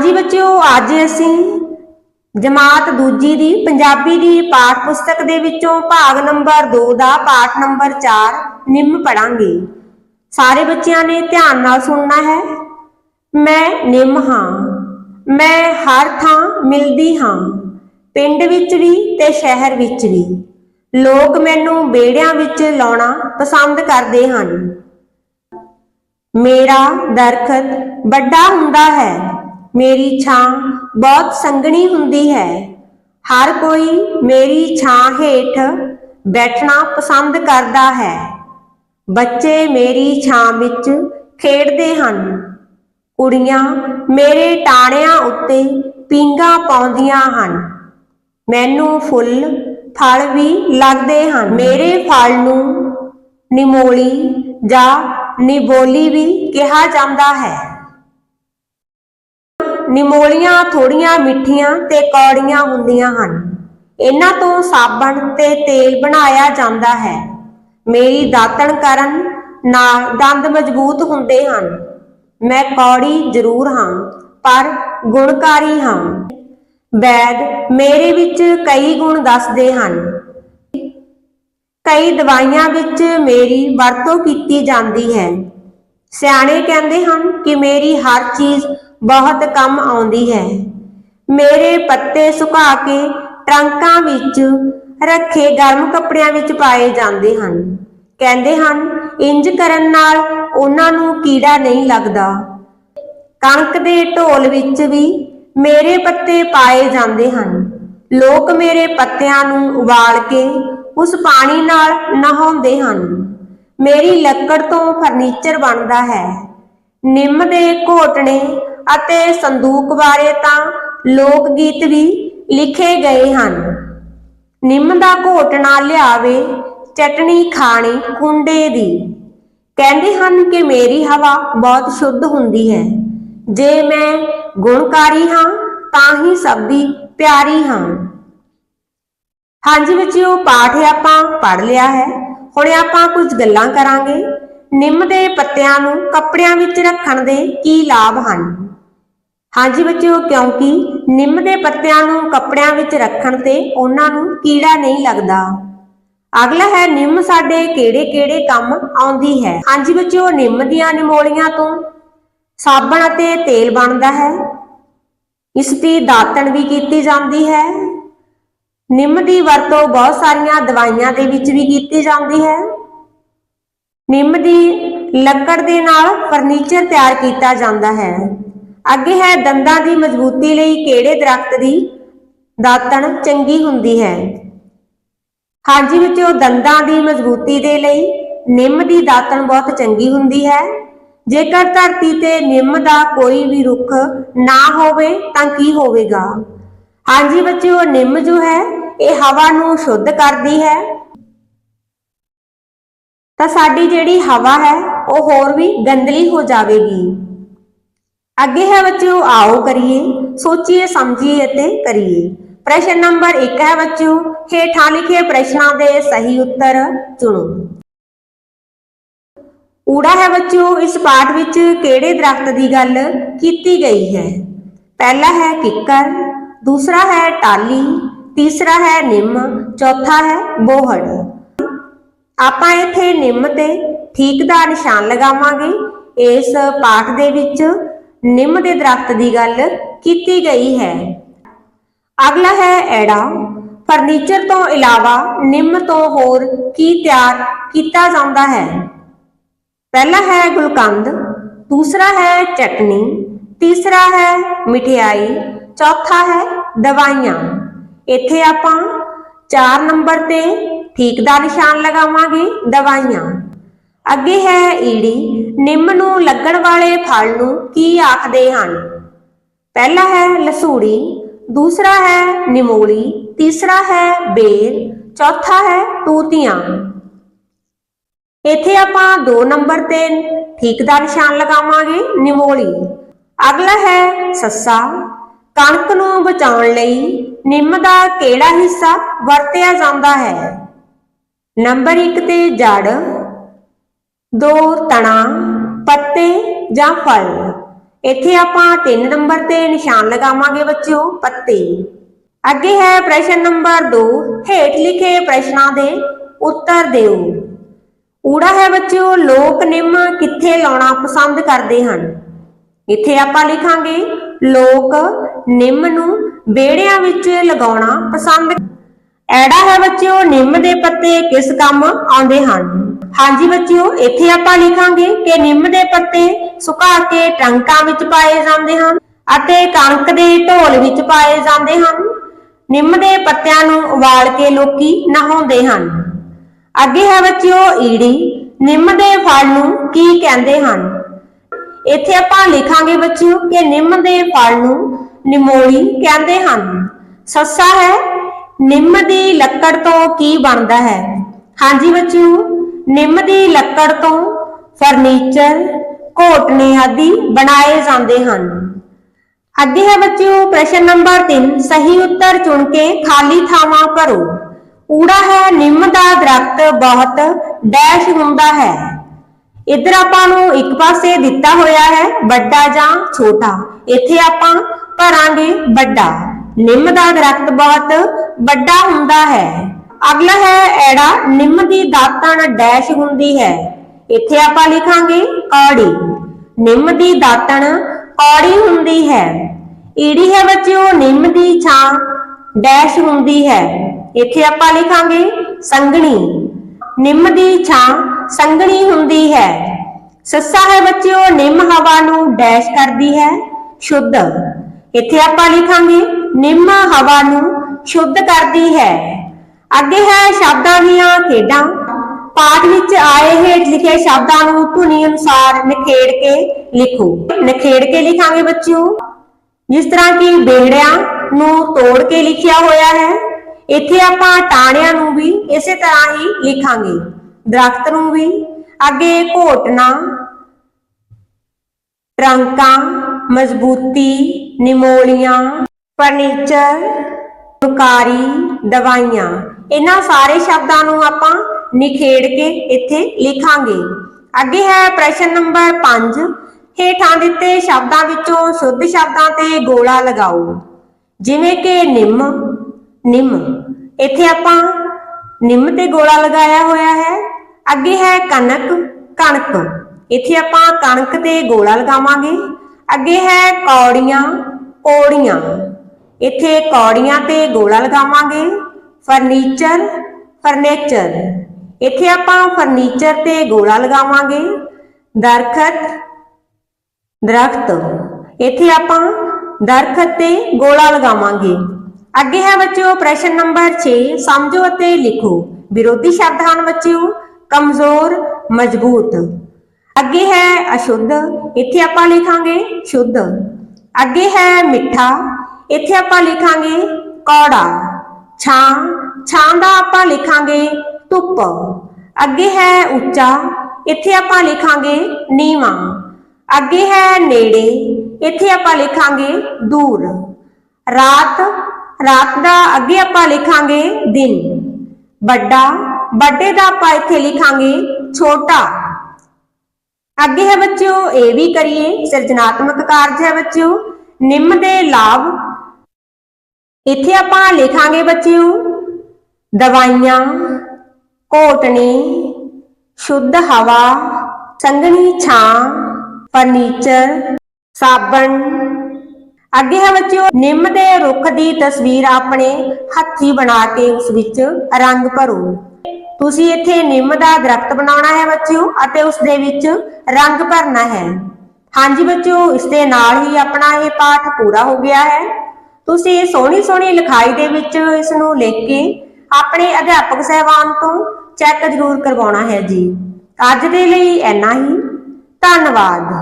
ਹਾਂਜੀ ਬੱਚਿਓ, ਅੱਜ ਅਸੀਂ ਜਮਾਤ ਦੂਜੀ ਦੀ ਪੰਜਾਬੀ ਦੀ ਪਾਠ ਪੁਸਤਕ ਦੇ ਵਿੱਚੋਂ ਭਾਗ ਨੰਬਰ 2 ਦਾ ਪਾਠ ਨੰਬਰ 4 ਨਿੰਮ ਪੜਾਂਗੇ ਸਾਰੇ ਬੱਚਿਆਂ ਨੇ ਧਿਆਨ ਨਾਲ ਸੁਣਨਾ ਹੈ। ਮੈਂ ਨਿੰਮ ਹਾਂ। ਮੈਂ ਹਰ ਥਾਂ ਮਿਲਦੀ ਹਾਂ। ਪਿੰਡ ਵਿੱਚ ਵੀ ਤੇ ਸ਼ਹਿਰ ਵਿੱਚ ਵੀ। ਲੋਕ ਮੈਨੂੰ ਬੇੜਿਆਂ ਵਿੱਚ ਲਾਉਣਾ ਪਸੰਦ ਕਰਦੇ ਹਨ। ਮੇਰਾ ਦਰਖਤ ਵੱਡਾ ਹੁੰਦਾ ਹੈ। ਮੇਰੀ ਛਾਂ ਬਹੁਤ ਸੰਘਣੀ ਹੁੰਦੀ ਹੈ। ਹਰ ਕੋਈ ਮੇਰੀ ਛਾਂ ਹੇਠ ਬੈਠਣਾ ਪਸੰਦ ਕਰਦਾ ਹੈ। ਬੱਚੇ ਮੇਰੀ ਛਾਂ ਵਿੱਚ ਖੇਡਦੇ ਹਨ। ਕੁੜੀਆਂ ਮੇਰੇ ਟਾਣਿਆਂ ਉੱਤੇ ਪੀਂਘਾਂ ਪਾਉਂਦੀਆਂ ਹਨ। ਮੈਨੂੰ ਫੁੱਲ, ਫਲ ਵੀ ਲੱਗਦੇ ਹਨ। ਮੇਰੇ ਫਲ ਨੂੰ ਨਿਮੋਲੀ ਜਾਂ ਨਿਬੋਲੀ ਵੀ ਕਿਹਾ ਜਾਂਦਾ ਹੈ। ਨਿਮੋਲੀਆਂ ਥੋੜੀਆਂ ਮਿੱਠੀਆਂ ਤੇ ਕੌੜੀਆਂ ਹੁੰਦੀਆਂ ਹਨ। ਇਹਨਾਂ ਤੋਂ ਸਾਬਣ ਤੇ ਤੇਲ ਬਣਾਇਆ ਜਾਂਦਾ ਹੈ। ਮੇਰੀ ਦਾਤਣ ਕਰਨ ਨਾਲ ਦੰਦ ਮਜ਼ਬੂਤ ਹੁੰਦੇ ਹਨ। ਮੈਂ ਕੌੜੀ ਜ਼ਰੂਰ ਹਾਂ, ਪਰ ਗੁਣਕਾਰੀ ਹਾਂ। ਵੈਦ ਮੇਰੇ ਵਿੱਚ ਕਈ ਗੁਣ ਦੱਸਦੇ ਹਨ। ਕਈ ਦਵਾਈਆਂ ਵਿੱਚ ਮੇਰੀ ਵਰਤੋਂ ਕੀਤੀ ਜਾਂਦੀ ਹੈ। ਸਿਆਣੇ ਕਹਿੰਦੇ ਹਨ ਕਿ ਮੇਰੀ ਹਰ ਚੀਜ਼ ਬਹੁਤ ਕੰਮ ਆਉਂਦੀ ਹੈ। ਮੇਰੇ ਪੱਤੇ ਸੁਕਾ ਕੇ ਟਰੰਕਾਂ ਵਿੱਚ ਰੱਖੇ ਗਰਮ ਕੱਪੜਿਆਂ ਵਿੱਚ ਪਾਏ ਜਾਂਦੇ ਹਨ। ਕਹਿੰਦੇ ਹਨ, ਇੰਜ ਕਰਨ ਨਾਲ ਉਹਨਾਂ ਨੂੰ ਕੀੜਾ ਨਹੀਂ ਲੱਗਦਾ। ਕਣਕ ਦੇ ਢੋਲ ਵਿੱਚ ਵੀ ਮੇਰੇ ਪੱਤੇ ਪਾਏ ਜਾਂਦੇ ਹਨ। ਲੋਕ ਮੇਰੇ ਪੱਤਿਆਂ ਨੂੰ ਉਬਾਲ ਕੇ ਉਸ ਪਾਣੀ ਨਾਲ ਨਹਾਉਂਦੇ ਹਨ। ਮੇਰੀ ਲੱਕੜ ਤੋਂ ਫਰਨੀਚਰ ਬਣਦਾ ਹੈ। ਨਿੰਮ ਦੇ ਘੋਟਣੇ ਅਤੇ ਸੰਦੂਕ ਬਾਰੇ ਤਾਂ ਲੋਕ ਗੀਤ ਵੀ ਲਿਖੇ ਗਏ ਹਨ। ਨਿੰਮ ਦਾ ਘੋਟਣਾ ਲਿਆਵੇ ਚਟਣੀ ਖਾਣੀ ਕੁੰਡੇ ਦੀ। ਕਹਿੰਦੇ ਹਨ ਕਿ ਮੇਰੀ ਹਵਾ ਬਹੁਤ ਸ਼ੁੱਧ ਹੁੰਦੀ ਹੈ। ਜੇ ਮੈਂ ਗੁਣਕਾਰੀ ਹਾਂ, ਤਾਂ ਹੀ ਸਭ ਦੀ ਪਿਆਰੀ ਹਾਂ। ਹਾਂਜੀ ਬੱਚਿਓ, ਪਾਠ ਆਪਾਂ ਪੜ ਲਿਆ ਹੈ। ਹੁਣ ਆਪਾਂ ਕੁਝ ਗੱਲਾਂ ਕਰਾਂਗੇ। ਨਿੰਮ ਦੇ ਪੱਤਿਆਂ ਨੂੰ ਕੱਪੜਿਆਂ ਵਿੱਚ ਰੱਖਣ ਦੇ ਕੀ ਲਾਭ ਹਨ? ਹਾਂਜੀ ਬੱਚਿਓ, ਕਿਉਂਕਿ ਨਿੰਮ ਦੇ ਪੱਤਿਆਂ ਨੂੰ ਕੱਪੜਿਆਂ ਵਿੱਚ ਰੱਖਣ ਤੇ ਉਹਨਾਂ ਨੂੰ ਕੀੜਾ ਨਹੀਂ ਲੱਗਦਾ। ਅਗਲਾ ਹੈ, ਨਿੰਮ ਸਾਡੇ ਕਿਹੜੇ-ਕਿਹੜੇ ਕੰਮ ਆਉਂਦੀ ਹੈ? ਹਾਂਜੀ ਬੱਚਿਓ, ਨਿੰਮ ਦੀਆਂ ਨਿਮੋਲੀਆਂ ਤੋਂ ਸਾਬਣ ਅਤੇ ਤੇਲ ਬਣਦਾ ਹੈ। ਇਸ ਦੀ ਦਾਤਣ ਵੀ ਕੀਤੀ ਜਾਂਦੀ ਹੈ। ਨਿੰਮ ਦੀ ਵਰਤੋਂ ਬਹੁਤ ਸਾਰੀਆਂ ਦਵਾਈਆਂ ਦੇ ਵਿੱਚ ਵੀ ਕੀਤੀ ਜਾਂਦੀ ਹੈ। ਨਿੰਮ ਦੀ ਲੱਕੜ ਦੇ ਨਾਲ ਫਰਨੀਚਰ ਤਿਆਰ ਕੀਤਾ ਜਾਂਦਾ ਹੈ। ਅੱਗੇ ਹੈ ਦੰਦਾਂ ਦੀ ਮਜ਼ਬੂਤੀ ਲਈ ਕਿਹੜੇ ਦਰਖਤ ਦੀ ਦਾਤਣ ਚੰਗੀ ਹੁੰਦੀ ਹੈ? ਹਾਂਜੀ ਵਿੱਚੋਂ ਦੰਦਾਂ ਦੀ ਮਜ਼ਬੂਤੀ ਦੇ ਲਈ ਨਿੰਮ ਦੀ ਦਾਤਣ ਬਹੁਤ ਚੰਗੀ ਹੁੰਦੀ ਹੈ। ਜੇਕਰ ਧਰਤੀ ਤੇ ਨਿੰਮ ਦਾ ਕੋਈ ਵੀ ਰੁੱਖ ਨਾ ਹੋਵੇ ਤਾਂ ਕੀ ਹੋਵੇਗਾ? ਹਾਂਜੀ ਬੱਚਿਓ, ਨਿੰਮ ਜੋ ਹੈ, ਇਹ ਹਵਾ ਨੂੰ ਸ਼ੁੱਧ ਕਰਦੀ ਹੈ। ਤਾਂ ਸਾਡੀ ਜਿਹੜੀ ਹਵਾ ਹੈ, ਉਹ ਹੋਰ ਵੀ ਗੰਦਲੀ ਹੋ ਜਾਵੇਗੀ। ਅੱਗੇ ਹੈ ਬੱਚਿਓ, ਆਓ ਕਰੀਏ, ਸੋਚੀਏ, ਸਮਝੀਏ ਅਤੇ ਕਰੀਏ। ਪ੍ਰਸ਼ਨ ਨੰਬਰ 1 ਹੈ ਬੱਚਿਓ, ਹੇਠਾਂ ਲਿਖੇ ਪ੍ਰਸ਼ਨਾਂ ਦੇ ਸਹੀ ਉੱਤਰ ਚੁਣੋ। ਊੜਾ ਹੈ ਬੱਚਿਓ, ਇਸ ਪਾਠ ਵਿੱਚ ਕਿਹੜੇ ਦਰਖਤ ਦੀ ਗੱਲ ਕੀਤੀ ਗਈ ਹੈ? ਪਹਿਲਾ ਹੈ ਕਿੱਕਰ, ਦੂਸਰਾ ਹੈ ਟਾਲੀ ਤੀਸਰਾ ਹੈ ਨਿੰਮ, ਚੌਥਾ ਹੈ ਬੋਹੜ। ਆਪਾਂ ਇੱਥੇ ਨਿੰਮ ਤੇ ਠੀਕ ਦਾ ਨਿਸ਼ਾਨ ਲਗਾਵਾਂਗੇ। ਇਸ ਪਾਠ ਦੇ ਵਿੱਚ ਨਿੰਮ ਦੇ ਦਰਖਤ ਦੀ ਗੱਲ ਕੀਤੀ ਗਈ ਹੈ। ਅਗਲਾ ਹੈ ਐੜਾ। ਫਰਨੀਚਰ ਤੋਂ ਇਲਾਵਾ ਨਿੰਮ ਤੋਂ ਹੋਰ ਕੀ ਤਿਆਰ ਕੀਤਾ ਜਾਂਦਾ ਹੈ? ਪਹਿਲਾ ਹੈ ਗੁਲਕੰਦ, ਦੂਸਰਾ ਹੈ ਚਟਨੀ, ਤੀਸਰਾ ਹੈ ਮਠਿਆਈ, ਚੌਥਾ ਹੈ ਦਵਾਈਆਂ। ਇੱਥੇ ਆਪਾਂ 4 ਨੰਬਰ ਤੇ ਠੀਕ ਦਾ ਨਿਸ਼ਾਨ ਲਗਾਵਾਂਗੇ ਦਵਾਈਆਂ। ਅੱਗੇ ਹੈ ਈੜੀ, ਨਿੰਮ ਨੂੰ ਲੱਗਣ ਵਾਲੇ ਫਲ ਨੂੰ ਕੀ ਆਖਦੇ ਹਨ? ਪਹਿਲਾ ਹੈ ਲਸੂੜੀ, ਦੂਸਰਾ ਹੈ ਨਿਮੋਲੀ, ਤੀਸਰਾ ਹੈ ਬੇਰ, ਚੌਥਾ ਹੈ ਤੂਤੀਆਂ। ਇੱਥੇ ਆਪਾਂ 2 ਨੰਬਰ ਤੇ ਠੀਕ ਦਾ ਨਿਸ਼ਾਨ ਲਗਾਵਾਂਗੇ, ਨਿਮੋਲੀ। ਅਗਲਾ ਹੈ ਸੱਸਾ, ਕਣਕ ਨੂੰ ਬਚਾਉਣ ਲਈ ਨਿੰਮ ਦਾ ਕਿਹੜਾ ਹਿੱਸਾ ਵਰਤਿਆ ਜਾਂਦਾ ਹੈ? ਨੰਬਰ 1 ਤੇ ਜੜ ਦੋ ਤਣਾ, ਪੱਤੇ ਜਾਂ ਫਲ। ਇੱਥੇ ਆਪਾਂ 3 ਨੰਬਰ ਤੇ ਨਿਸ਼ਾਨ ਲਗਾਵਾਂਗੇ ਬੱਚਿਓ, ਪੱਤੇ। ਅੱਗੇ ਹੈ ਪ੍ਰਸ਼ਨ ਨੰਬਰ 2 ਹੇਠ ਲਿਖੇ ਪ੍ਰਸ਼ਨਾਂ ਦੇ ਉੱਤਰ ਦਿਓ। ਊੜਾ ਹੈ ਬੱਚਿਓ, ਲੋਕ ਨਿੰਮ ਕਿੱਥੇ ਲਾਉਣਾ ਪਸੰਦ ਕਰਦੇ ਹਨ? ਇੱਥੇ ਆਪਾਂ ਲਿਖਾਂਗੇ, ਲੋਕ ਨਿੰਮ ਨੂੰ ਵਿਹੜਿਆਂ ਵਿੱਚ ਲਗਾਉਣਾ ਪਸੰਦ। ਐੜਾ ਹੈ ਬੱਚਿਓ, ਨਿੰਮ ਦੇ ਪੱਤੇ ਕਿਸ ਕੰਮ ਆਉਂਦੇ ਹਨ? ਹਾਂਜੀ ਬੱਚਿਓ, ਇੱਥੇ ਆਪਾਂ ਲਿਖਾਂਗੇ ਕਿ ਨਿੰਮ ਦੇ ਪੱਤੇ ਸੁਕਾ ਕੇ ਟਰੰਕਾਂ ਵਿੱਚ ਪਾਏ ਜਾਂਦੇ ਹਨ ਅਤੇ ਕਣਕ ਦੇ ਢੋਲ ਵਿੱਚ ਪਾਏ ਜਾਂਦੇ ਹਨ। ਨਿੰਮ ਦੇ ਪੱਤਿਆਂ ਨੂੰ ਉਬਾਲ ਕੇ ਲੋਕੀ ਨਹਾਉਂਦੇ ਹਨ। ਅੱਗੇ ਹੈ ਬੱਚਿਓ, ਈੜੀ। ਨਿੰਮ ਦੇ ਫਲ ਨੂੰ ਕੀ ਕਹਿੰਦੇ ਹਨ? ਇੱਥੇ ਆਪਾਂ ਲਿਖਾਂਗੇ ਬੱਚਿਓ ਕਿ ਨਿੰਮ ਦੇ ਫਲ ਨੂੰ ਨਿਮੋਲੀ ਕਹਿੰਦੇ ਹਨ। ਸੱਸਾ ਹੈ, ਨਿੰਮ ਦੀ ਲੱਕੜ ਤੋਂ ਕੀ ਬਣਦਾ ਹੈ? ਹਾਂਜੀ ਬੱਚਿਓ ਨਿੰਮ ਦੀ ਲੱਕੜ ਤੋਂ ਫਰਨੀਚਰ, ਘੋਟਣੇ ਆਦਿ ਬਣਾਏ ਜਾਂਦੇ ਹਨ। ਅੱਗੇ ਹੈ ਬੱਚਿਓ, ਪ੍ਰਸ਼ਨ ਨੰਬਰ 3 ਸਹੀ ਉੱਤਰ ਚੁਣ ਕੇ ਖਾਲੀ ਥਾਵਾਂ ਭਰੋ। ਊੜਾ ਹੈ, ਨਿੰਮ ਦਾ ਦਰਖਤ ਬਹੁਤ ਡੈਸ਼ ਹੁੰਦਾ ਹੈ। ਇੱਧਰ ਆਪਾਂ ਨੂੰ ਇੱਕ ਪਾਸੇ ਦਿੱਤਾ ਹੋਇਆ ਹੈ, ਵੱਡਾ ਜਾਂ ਛੋਟਾ। ਇੱਥੇ ਆਪਾਂ ਭਰਾਂਗੇ ਵੱਡਾ। ਨਿੰਮ ਦਾ ਦਰਖਤ ਬਹੁਤ ਵੱਡਾ ਹੁੰਦਾ ਹੈ। ਅਗਲਾ ਹੈ ਐੜਾ, ਨਿੰਮ ਦੀ ਦਾਤਣ ਡੈਸ਼ ਹੁੰਦੀ ਹੈ। ਇੱਥੇ ਆਪਾਂ ਲਿਖਾਂਗੇ ਕੌੜੀ। ਨਿੰਮ ਦੀ ਦਾਤਣ ਕੌੜੀ ਹੁੰਦੀ ਹੈ। ਈੜੀ ਹੈ ਬੱਚਿਓ, ਨਿੰਮ ਦੀ ਛਾਂ ਡੈਸ਼ ਹੁੰਦੀ ਹੈ। ਇੱਥੇ ਆਪਾਂ ਲਿਖਾਂਗੇ ਸੰਘਣੀ। ਨਿੰਮ ਦੀ ਛਾਂ ਸੰਘਣੀ ਹੁੰਦੀ ਹੈ। ਸੱਸਾ ਹੈ ਬੱਚਿਓ, ਨਿੰਮ ਹਵਾ ਨੂੰ ਡੈਸ਼ ਕਰਦੀ ਹੈ, ਸ਼ੁੱਧ। ਇੱਥੇ ਆਪਾਂ ਲਿਖਾਂਗੇ ਨਿੰਮ ਹਵਾ ਨੂੰ ਸ਼ੁੱਧ ਕਰਦੀ ਹੈ। ਅੱਗੇ ਹੈ ਸ਼ਬਦਾਂ ਦੀਆਂ ਖੇਡਾਂ। ਪਾਠ ਵਿੱਚ ਆਏ ਹੇਠ ਲਿਖੇ ਸ਼ਬਦਾਂ ਨੂੰ ਧੁਨੀ ਅਨੁਸਾਰ ਨਿਖੇੜ ਕੇ ਲਿਖੋ। ਨਿਖੇੜ ਕੇ ਲਿਖਾਂਗੇ ਬੱਚਿਓ। ਜਿਸ ਤਰ੍ਹਾਂ ਕਿ ਬੇੜਿਆਂ ਨੂੰ ਤੋੜ ਕੇ ਲਿਖਿਆ ਹੋਇਆ ਹੈ, ਇੱਥੇ ਆਪਾਂ ਟਾਣਿਆਂ ਨੂੰ ਵੀ ਇਸੇ ਤਰ੍ਹਾਂ ਹੀ ਲਿਖਾਂਗੇ। ਦਰਖਤ ਨੂੰ ਵੀ। ਅੱਗੇ ਘੋਟਣਾ। ਟਰੰਕਾਂ, ਮਜ਼ਬੂਤੀ, ਨਿਮੋਲੀਆਂ, ਫਰਨੀਚਰ ਦੁਕਾਰੀ ਦਵਾਈਆਂ। ਇਹਨਾਂ ਸਾਰੇ ਸ਼ਬਦਾਂ ਨੂੰ ਆਪਾਂ ਨਿਖੇੜ ਕੇ ਇੱਥੇ ਲਿਖਾਂਗੇ। ਅੱਗੇ ਹੈ ਪ੍ਰਸ਼ਨ ਨੰਬਰ 5 ਹੇਠਾਂ ਦਿੱਤੇ ਸ਼ਬਦਾਂ ਵਿੱਚੋਂ ਸ਼ੁੱਧ ਸ਼ਬਦਾਂ ਤੇ ਗੋਲਾ ਲਗਾਓ। ਜਿਵੇਂ ਕਿ ਨਿੰਮ ਨਿੰਮ। ਇੱਥੇ ਆਪਾਂ ਨਿੰਮ ਤੇ ਗੋਲਾ ਲਗਾਇਆ ਹੋਇਆ ਹੈ। ਅੱਗੇ ਹੈ ਕਣਕ ਕਣਕ। ਇੱਥੇ ਆਪਾਂ ਕਣਕ ਤੇ ਗੋਲਾ ਲਗਾਵਾਂਗੇ। ਅੱਗੇ ਹੈ ਕੌੜੀਆਂ ਕੌੜੀਆਂ ਇੱਥੇ ਕੌੜੀਆਂ ਤੇ ਗੋਲਾ ਲਗਾਵਾਂਗੇ। ਫਰਨੀਚਰ ਫਰਨੀਚਰ ਇੱਥੇ ਆਪਾਂ ਫਰਨੀਚਰ ਤੇ ਗੋਲਾ ਲਗਾਵਾਂਗੇ। ਦਰਖਤ ਦਰਖਤ। ਇੱਥੇ ਆਪਾਂ ਦਰਖਤ ਤੇ ਗੋਲਾ ਲਗਾਵਾਂਗੇ। ਅੱਗੇ ਹੈ ਬੱਚਿਓ ਪ੍ਰਸ਼ਨ ਨੰਬਰ 6 ਸਮਝੋ ਅਤੇ ਲਿਖੋ। ਵਿਰੋਧੀ ਸ਼ਬਦ ਹਨ ਬੱਚਿਓ, ਕਮਜ਼ੋਰ, ਮਜ਼ਬੂਤ। ਅੱਗੇ ਹੈ ਅਸ਼ੁੱਧ, ਇੱਥੇ ਆਪਾਂ ਲਿਖਾਂਗੇ ਸ਼ੁੱਧ। ਅੱਗੇ ਹੈ ਮਿੱਠਾ, ਇੱਥੇ ਆਪਾਂ ਲਿਖਾਂਗੇ ਕੌੜਾ। ਛਾਂ ਛਾਂ ਦਾ ਆਪਾਂ ਲਿਖਾਂਗੇ ਧੁੱਪ। ਅੱਗੇ ਹੈ ਉੱਚਾ, ਇੱਥੇ ਆਪਾਂ ਲਿਖਾਂਗੇ ਨੀਵਾਂ। ਅੱਗੇ ਹੈ ਨੇੜੇ, ਇੱਥੇ ਆਪਾਂ ਲਿਖਾਂਗੇ ਦੂਰ। ਰਾਤ ਰਾਤ ਦਾ ਅੱਗੇ ਆਪਾਂ ਲਿਖਾਂਗੇ ਦਿਨ। ਵੱਡਾ, ਵੱਡੇ ਦਾ ਆਪਾਂ ਇੱਥੇ ਲਿਖਾਂਗੇ ਛੋਟਾ। ਅੱਗੇ ਹੈ ਬੱਚਿਓ, ਇਹ ਵੀ ਕਰੀਏ, ਸਿਰਜਣਾਤਮਕ ਕਾਰਜ ਹੈ ਬੱਚਿਓ। ਨਿੰਮ ਦੇ ਲਾਭ ਇੱਥੇ ਆਪਾਂ ਲਿਖਾਂਗੇ ਬੱਚਿਓ, ਦਵਾਈਆਂ, ਘੋਟਣੀ, ਸ਼ੁੱਧ ਹਵਾ ਸੰਘਣੀ ਛਾਂ, ਫਰਨੀਚਰ, ਸਾਬਣ। ਅੱਗੇ ਹੈ ਬੱਚਿਓ, ਨਿੰਮ ਦੇ ਰੁੱਖ ਦੀ ਤਸਵੀਰ ਆਪਣੇ ਹੱਥੀ ਬਣਾ ਕੇ ਉਸ ਵਿੱਚ ਰੰਗ ਭਰੋ। ਤੁਸੀਂ ਇੱਥੇ ਨਿੰਮ ਦਾ ਦਰਖਤ ਬਣਾਉਣਾ ਹੈ ਬੱਚਿਓ ਅਤੇ ਉਸ ਦੇ ਵਿੱਚ ਰੰਗ ਭਰਨਾ ਹੈ। ਹਾਂਜੀ ਬੱਚਿਓ, ਇਸ ਦੇ ਨਾਲ ਹੀ ਆਪਣਾ ਇਹ ਪਾਠ ਪੂਰਾ ਹੋ ਗਿਆ ਹੈ। ਤੁਸੀਂ ਸੋਹਣੀ ਸੋਹਣੀ ਲਿਖਾਈ ਦੇ ਵਿੱਚ ਇਸ ਨੂੰ ਲਿਖ ਕੇ ਆਪਣੇ ਅਧਿਆਪਕ ਸਹਿਬਾਨ ਤੋਂ ਚੈੱਕ ਜ਼ਰੂਰ ਕਰਵਾਉਣਾ ਹੈ ਜੀ। ਅੱਜ ਦੇ ਲਈ ਇੰਨਾ ਹੀ। ਧੰਨਵਾਦ।